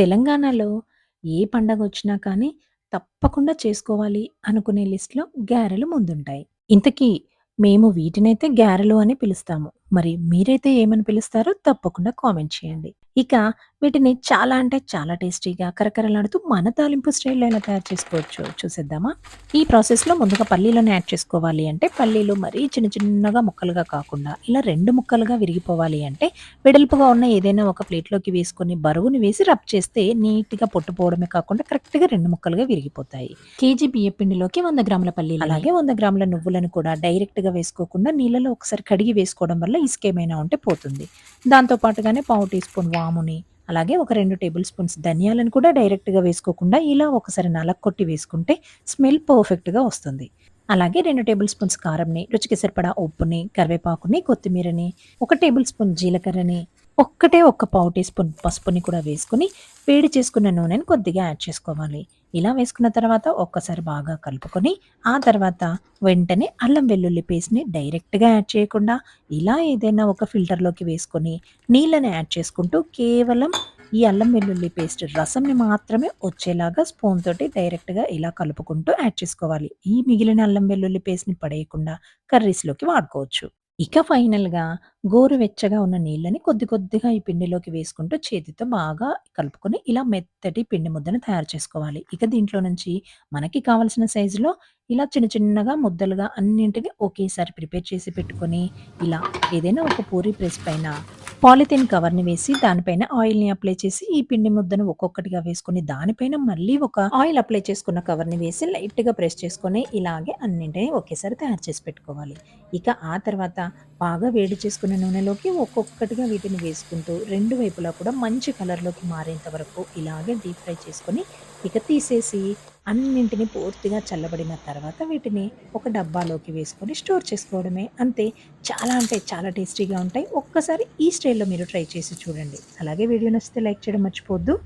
తెలంగాణలో ఏ పండగొచ్చినా కానీ తప్పకుండా చేసుకోవాలి అనుకునే లిస్ట్‌లో గారెలు ముందుంటాయి. ఇంతకీ మేము వీటినైతే గారెలు అని పిలుస్తాము. మరి మీరైతే ఏమని పిలుస్తారో తప్పకుండా కామెంట్ చేయండి. ఇక వీటిని చాలా అంటే చాలా టేస్టీగా కరకరలాడుతూ మన తాలింపు స్టైల్‌లో ఎలా తయారు చేసుకోవచ్చో చూసేద్దామా? ఈ ప్రాసెస్‌లో ముందుగా పల్లీలను యాడ్ చేసుకోవాలి అంటే పల్లీలు మరీ చిన్న చిన్నగా ముక్కలుగా కాకుండా ఇలా 2 ముక్కలుగా విరిగిపోవాలి అంటే వెడల్పుగా ఉన్న ఏదైనా ఒక ప్లేట్‌లోకి వేసుకొని బరువుని వేసి రబ్ చేస్తే నీట్‌గా పొట్టు పోవడమే కాకుండా కరెక్ట్‌గా 2 ముక్కలుగా విరిగిపోతాయి. కేజీ బియ్యపిండిలోకి 100 గ్రాముల పల్లీలు అలాగే 100 గ్రాముల నువ్వులను కూడా డైరెక్ట్‌గా వేసుకోకుండా నీళ్ళలో ఒకసారి కడిగి వేసుకోవడం వల్ల ఇసుకేమైనా ఉంటే పోతుంది. దాంతో పాటుగానే పావు టీ స్పూన్ వాముని, అలాగే ఒక రెండు టేబుల్ స్పూన్స్ ధనియాలను కూడా డైరెక్ట్‌గా వేసుకోకుండా ఇలా ఒకసారి నలక్కొట్టి వేసుకుంటే స్మెల్ పర్ఫెక్ట్‌గా వస్తుంది. అలాగే రెండు టేబుల్ స్పూన్స్ కారంని, రుచికి సరిపడా ఉప్పుని, కరివేపాకుని, కొత్తిమీరని, ఒక టేబుల్ స్పూన్ జీలకర్రని, ఒక్కటే ఒక్క పావు టీ స్పూన్ పసుపుని కూడా వేసుకుని వేడి చేసుకున్న నూనెని కొద్దిగా యాడ్ చేసుకోవాలి. ఇలా వేసుకున్న తర్వాత ఒక్కసారి బాగా కలుపుకొని ఆ తర్వాత వెంటనే అల్లం వెల్లుల్లి పేస్ట్‌ని డైరెక్ట్‌గా యాడ్ చేయకుండా ఇలా ఏదైనా ఒక ఫిల్టర్‌లోకి వేసుకొని నీళ్ళని యాడ్ చేసుకుంటూ కేవలం ఈ అల్లం వెల్లుల్లి పేస్ట్ రసంని మాత్రమే వచ్చేలాగా స్పూన్ తోటి డైరెక్ట్‌గా ఇలా కలుపుకుంటూ యాడ్ చేసుకోవాలి. ఈ మిగిలిన అల్లం వెల్లుల్లి పేస్ట్‌ని పడేయకుండా కర్రీస్‌లోకి వాడుకోవచ్చు. ఇక ఫైనల్‌గా గోరువెచ్చగా ఉన్న నీళ్ళని కొద్ది కొద్దిగా ఈ పిండిలోకి వేసుకుంటూ చేతితో బాగా కలుపుకొని ఇలా మెత్తటి పిండి ముద్దను తయారు చేసుకోవాలి. ఇక దీంట్లో నుంచి మనకి కావాల్సిన సైజులో ఇలా చిన్న చిన్నగా ముద్దలుగా అన్నింటిని ఒకేసారి ప్రిపేర్ చేసి పెట్టుకొని ఇలా ఏదైనా ఒక పూరి ప్రెస్ పైన పాలిథిన్ కవర్‌ని వేసి దానిపైన ఆయిల్‌ని అప్లై చేసి ఈ పిండి ముద్దను ఒక్కొక్కటిగా వేసుకొని దానిపైన మళ్ళీ ఒక ఆయిల్ అప్లై చేసుకున్న కవర్‌ని వేసి లైట్‌గా ప్రెస్ చేసుకొని ఇలాగే అన్నింటినీ ఒకేసారి తయారు చేసి పెట్టుకోవాలి. ఇక ఆ తర్వాత బాగా వేడి చేసుకున్న నూనెలోకి ఒక్కొక్కటిగా వీటిని వేసుకుంటూ రెండు వైపులా కూడా మంచి కలర్‌లోకి మారేంత వరకు ఇలాగే డీప్ ఫ్రై చేసుకొని ఇక తీసేసి అన్నింటిని పూర్తిగా చల్లబడిన తర్వాత వీటిని ఒక డబ్బాలోకి వేసుకొని స్టోర్ చేసుకోవడమే. అంతే చాలా అంటే చాలా టేస్టీగా ఉంటాయి. ఒక్కసారి ఈ స్టైల్‌లో మీరు ట్రై చేసి చూడండి. అలాగే వీడియో నచ్చితే లైక్ చేయడం మర్చిపోద్దు